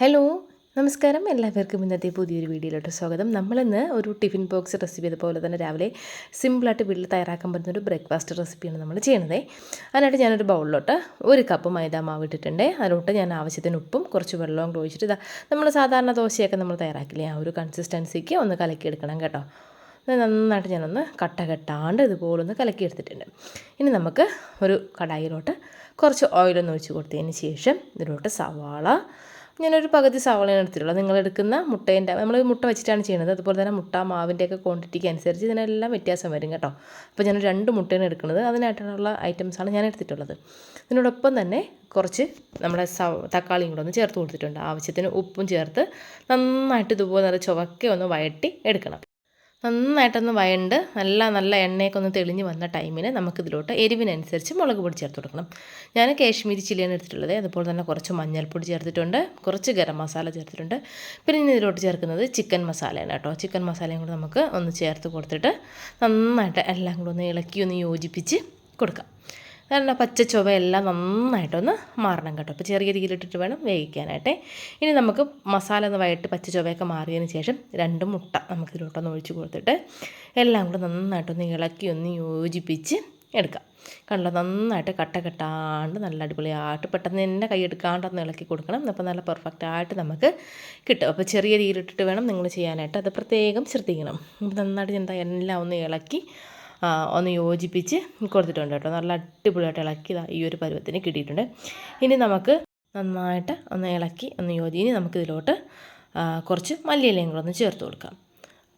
Hello നമസ്കാരം. എല്ലാവർക്കും ഇന്നത്തെ പുതിയൊരു വീഡിയോയിലോട്ട് സ്വാഗതം. നമ്മളിന്ന് ഒരു ടിഫിൻ ബോക്സ് റെസിപ്പി അതുപോലെ തന്നെ രാവിലെ സിമ്പിളായിട്ട് വീട്ടിൽ തയ്യാറാക്കാൻ പറ്റുന്ന ഒരു ബ്രേക്ക്ഫാസ്റ്റ് റെസിപ്പിയാണ് നമ്മൾ ചെയ്യുന്നത്. അതിനായിട്ട് ഞാനൊരു ബൗളിലോട്ട് ഒരു കപ്പ് മൈദ മാവ് ഇട്ടിട്ടുണ്ട്. അതിലോട്ട് ഞാൻ ആവശ്യത്തിന് ഉപ്പും കുറച്ച് വെള്ളവും കുഴിച്ചിട്ട് ഇതാ നമ്മൾ സാധാരണ ദോശയൊക്കെ നമ്മൾ തയ്യാറാക്കില്ലേ ആ ഒരു കൺസിസ്റ്റൻസിക്ക് ഒന്ന് കലക്കിയെടുക്കണം കേട്ടോ. നന്നായിട്ട് ഞാനൊന്ന് കട്ട കെട്ടാണ്ട് ഇതുപോലെ ഒന്ന് കലക്കിയെടുത്തിട്ടുണ്ട്. ഇനി നമുക്ക് ഒരു കടായിലോട്ട് കുറച്ച് ഓയിലൊന്ന് ഒഴിച്ച് കൊടുത്തതിന് ശേഷം ഇതിലോട്ട് സവാള ഞാനൊരു പകുതി സവാളയാണ് എടുത്തിട്ടുള്ളത്. നിങ്ങൾ എടുക്കുന്ന മുട്ടേന്റെ നമ്മൾ മുട്ട വെച്ചിട്ടാണ് ചെയ്യുന്നത്. അതുപോലെ തന്നെ മുട്ട മാവിന്റെയൊക്കെ ക്വാണ്ടിറ്റിക്ക് അനുസരിച്ച് ഇതിനെല്ലാം വ്യത്യാസം വരും കേട്ടോ. അപ്പോൾ ഞാൻ രണ്ട് മുട്ടയാണ് എടുക്കുന്നത്. അതിനായിട്ടുള്ള ഐറ്റംസാണ് ഞാൻ എടുത്തിട്ടുള്ളത്. ഇതിനോടൊപ്പം തന്നെ കുറച്ച് നമ്മുടെ സവ തക്കാളിയും കൂടെ ഒന്ന് ചേർത്ത് കൊടുത്തിട്ടുണ്ട്. ആവശ്യത്തിന് ഉപ്പും ചേർത്ത് നന്നായിട്ട് ഇതുപോലെ നല്ല ചുവക്കെ ഒന്ന് വഴട്ടി എടുക്കണം. നന്നായിട്ടൊന്ന് വയണ്ട് നല്ല നല്ല എണ്ണയൊക്കെ ഒന്ന് തെളിഞ്ഞ് വന്ന ടൈമിന് നമുക്കിതിലോട്ട് എരിവിനനുസരിച്ച് മുളക് പൊടി ചേർത്ത് കൊടുക്കണം. ഞാൻ കാശ്മീരി ചില്ലിയാണ് എടുത്തിട്ടുള്ളത്. അതുപോലെ തന്നെ കുറച്ച് മഞ്ഞൾപ്പൊടി ചേർത്തിട്ടുണ്ട്. കുറച്ച് ഗരം മസാല ചേർത്തിട്ടുണ്ട്. പിന്നെ ഇനി ഇതിലോട്ട് ചേർക്കുന്നത് ചിക്കൻ മസാലയാണ് കേട്ടോ. ചിക്കൻ മസാലയും കൂടെ നമുക്ക് ഒന്ന് ചേർത്ത് കൊടുത്തിട്ട് നന്നായിട്ട് എല്ലാം കൂടെ ഒന്ന് ഇളക്കി ഒന്ന് യോജിപ്പിച്ച് കൊടുക്കാം. കാരണം പച്ച ചുവയെല്ലാം നന്നായിട്ടൊന്ന് മാറണം കേട്ടോ. അപ്പോൾ ചെറിയ രീതിയിലിട്ടിട്ട് വേണം വേവിക്കാനായിട്ട്. ഇനി നമുക്ക് മസാല ഒന്ന് വൈകിട്ട് പച്ച ചുവയൊക്കെ മാറിയതിന് ശേഷം രണ്ട് മുട്ട നമുക്ക് ഇതിലോട്ടൊന്ന് ഒഴിച്ച് കൊടുത്തിട്ട് എല്ലാം കൂടെ നന്നായിട്ടൊന്ന് ഇളക്കി ഒന്ന് യോജിപ്പിച്ച് എടുക്കാം. കണ്ടോ? നന്നായിട്ട് കട്ട കെട്ടാണ്ട് നല്ല അടിപൊളിയായിട്ട് പെട്ടെന്ന് തന്നെ കൈയെടുക്കാണ്ടൊന്ന് ഇളക്കി കൊടുക്കണം. അപ്പോൾ നല്ല പെർഫെക്റ്റ് ആയിട്ട് നമുക്ക് കിട്ടും. അപ്പോൾ ചെറിയ രീതിയിലിട്ടിട്ട് വേണം നിങ്ങൾ ചെയ്യാനായിട്ട്. അത് പ്രത്യേകം ശ്രദ്ധിക്കണം. നന്നായിട്ട് എന്താ എല്ലാം ഒന്ന് ഇളക്കി ഒന്ന് യോജിപ്പിച്ച് കൊടുത്തിട്ടുണ്ട് കേട്ടോ. നല്ല അടിപൊളിയായിട്ട് ഇളക്കി ഈ ഒരു പരുവത്തിന് കിട്ടിയിട്ടുണ്ട്. ഇനി നമുക്ക് നന്നായിട്ട് ഒന്ന് ഇളക്കി ഒന്ന് യോജി ഇനി നമുക്കിതിലോട്ട് കുറച്ച് മല്ലിയിലയും കൂടെ ഒന്ന് ചേർത്ത് കൊടുക്കാം.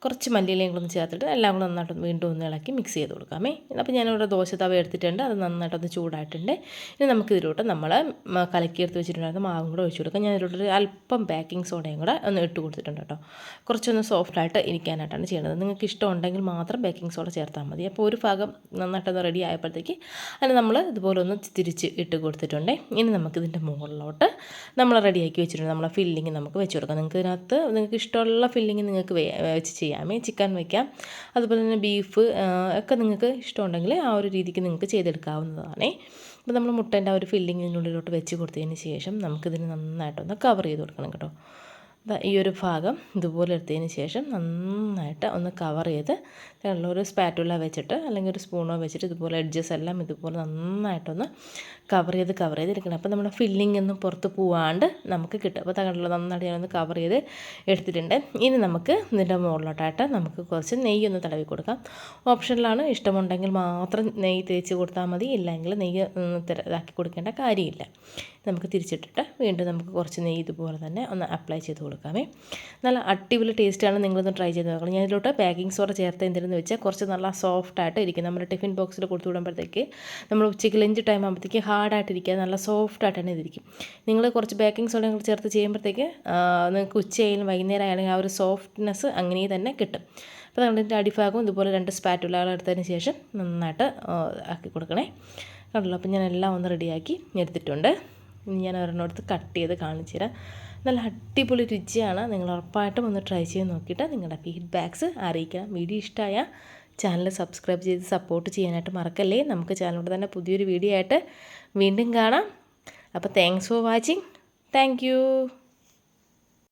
കുറച്ച് മല്ലിയിലയും കൂടെ ഒന്ന് ചേർത്തിട്ട് എല്ലാം കൂടെ നന്നായിട്ട് വീണ്ടും ഒന്ന് ഇളക്കി മിക്സ് ചെയ്ത് കൊടുക്കാമേ. അപ്പോൾ ഞാനിവിടെ ദോശ തവ എടുത്തിട്ടുണ്ട്. അത് നന്നായിട്ടൊന്ന് ചൂടായിട്ടുണ്ട്. ഇനി നമുക്ക് ഇതിലോട്ട് നമ്മൾ കലക്കിയെടുത്ത് വെച്ചിട്ടുണ്ടായിരുന്ന മാവും കൂടെ ഒഴിച്ചു കൊടുക്കാം. ഞാൻ ഇതിലോട്ട് അല്പം ബേക്കിംഗ് സോഡയും കൂടെ ഒന്ന് ഇട്ട് കൊടുത്തിട്ടുണ്ട് കേട്ടോ. കുറച്ചൊന്ന് സോഫ്റ്റായിട്ട് ഇരിക്കാനായിട്ടാണ് ചെയ്യുന്നത് നിങ്ങൾക്ക് ഇഷ്ടമുണ്ടെങ്കിൽ മാത്രം ബേക്കിംഗ് സോഡ ചേർത്താൽ മതി. അപ്പോൾ ഒരു ഭാഗം നന്നായിട്ടൊന്ന് റെഡി ആയപ്പോഴത്തേക്ക് അതിന് നമ്മൾ ഇതുപോലെ ഒന്ന് തിരിച്ച് ഇട്ട് കൊടുത്തിട്ടുണ്ട്. ഇനി നമുക്കിതിന്റെ മുകളിലോട്ട് നമ്മൾ റെഡിയാക്കി വെച്ചിട്ടുണ്ട്. നമ്മളെ ഫില്ലിങ് നമുക്ക് വെച്ച് കൊടുക്കാം. നിങ്ങൾക്ക് ഇതിനകത്ത് നിങ്ങൾക്ക് ഇഷ്ടമുള്ള ഫില്ലിങ് നിങ്ങൾക്ക് വെച്ച് ചെയ്യാമേ ചിക്കൻ വയ്ക്കാം. അതുപോലെ തന്നെ ബീഫ് ഒക്കെ നിങ്ങൾക്ക് ഇഷ്ടമുണ്ടെങ്കിൽ ആ ഒരു രീതിക്ക് നിങ്ങൾക്ക് ചെയ്തെടുക്കാവുന്നതാണ്. അപ്പോൾ നമ്മൾ മുട്ടേന്റെ ആ ഒരു ഫില്ലിങ്ങിനുള്ളിലോട്ട് വെച്ച് കൊടുത്തതിന് ശേഷം നമുക്കിതിന് നന്നായിട്ടൊന്ന് കവർ ചെയ്ത് കൊടുക്കണം കേട്ടോ. ഈ ഒരു ഭാഗം ഇതുപോലെ എടുത്തതിന് ശേഷം നന്നായിട്ട് ഒന്ന് കവർ ചെയ്ത് ഒരു സ്പാറ്റുള്ള വെച്ചിട്ട് അല്ലെങ്കിൽ ഒരു സ്പൂണോ വെച്ചിട്ട് ഇതുപോലെ എഡ്ജസ് എല്ലാം ഇതുപോലെ നന്നായിട്ടൊന്ന് കവർ ചെയ്ത് കവർ ചെയ്തിരിക്കണം അപ്പോൾ നമ്മുടെ ഫില്ലിംഗ് ഒന്നും പുറത്ത് പോവാണ്ട് നമുക്ക് കിട്ടും. അപ്പോൾ തകണ്ടുള്ള നന്നായിട്ട് ഞാനൊന്ന് കവർ ചെയ്ത് എടുത്തിട്ടുണ്ട്. ഇനി നമുക്ക് ഇതിന്റെ മുകളിലോട്ടായിട്ട് നമുക്ക് കുറച്ച് നെയ്യ് ഒന്ന് തടവി കൊടുക്കാം. ഓപ്ഷനിലാണ് ഇഷ്ടമുണ്ടെങ്കിൽ മാത്രം നെയ്യ് തേച്ച് കൊടുത്താൽ മതി. ഇല്ലെങ്കിൽ നെയ്യ് ഇതാക്കി കൊടുക്കേണ്ട കാര്യമില്ല. നമുക്ക് തിരിച്ചിട്ടിട്ട് വീണ്ടും നമുക്ക് കുറച്ച് നെയ്യ് ഇതുപോലെ തന്നെ ഒന്ന് അപ്ലൈ ചെയ്ത് കൊടുക്കാമേ. നല്ല അടിപൊളി ടേസ്റ്റാണ് നിങ്ങളൊന്ന് ട്രൈ ചെയ്ത് നോക്കണം. ഞാൻ ഇതിലോട്ട് ബേക്കിംഗ് സോഡ ചേർത്ത് എന്തിനെന്ന് വെച്ചാൽ കുറച്ച് നല്ല സോഫ്റ്റ് ആയിട്ട് ഇരിക്കും. നമ്മുടെ ടിഫിൻ ബോക്സിൽ കൊടുത്തു വിടുമ്പോഴത്തേക്ക് നമ്മൾ ഉച്ചയ്ക്ക് ലഞ്ച് ടൈം ആകുമ്പോഴത്തേക്ക് ഹാർഡായിട്ടിരിക്കുക നല്ല സോഫ്റ്റ് ആയിട്ട് തന്നെ ഇതിരിക്കും. നിങ്ങൾ കുറച്ച് ബേക്കിംഗ് സോഡ നിങ്ങൾ ചേർത്ത് ചെയ്യുമ്പോഴത്തേക്ക് നിങ്ങൾക്ക് ഉച്ചയായാലും വൈകുന്നേരം ആയാലും ആ ഒരു സോഫ്റ്റ്നെസ് അങ്ങനെ തന്നെ കിട്ടും. അപ്പോൾ നമ്മളിതിന്റെ അടിഭാഗവും ഇതുപോലെ രണ്ട് സ്പാറ്റുലകൾ എടുത്തതിന് ശേഷം നന്നായിട്ട് ആക്കി കൊടുക്കണേ. കണ്ടല്ലോ അപ്പോൾ ഞാൻ എല്ലാം ഒന്ന് റെഡിയാക്കി എടുത്തിട്ടുണ്ട്. ഞാൻ ഒരെണ്ണമെടുത്ത് കട്ട് ചെയ്ത് കാണിച്ചു തരാം. നല്ല അടിപൊളി രുചിയാണ്. നിങ്ങൾ ഉറപ്പായിട്ടും ഒന്ന് ട്രൈ ചെയ്ത് നോക്കിയിട്ട് നിങ്ങളുടെ ഫീഡ്ബാക്ക്സ് അറിയിക്കണം. വീഡിയോ ഇഷ്ടമായ ചാനൽ സബ്സ്ക്രൈബ് ചെയ്ത് സപ്പോർട്ട് ചെയ്യാനായിട്ട് മറക്കല്ലേ? നമുക്ക് ചാനലോട് തന്നെ പുതിയൊരു വീഡിയോ ആയിട്ട് വീണ്ടും കാണാം. അപ്പോൾ താങ്ക്സ് ഫോർ വാച്ചിങ് താങ്ക്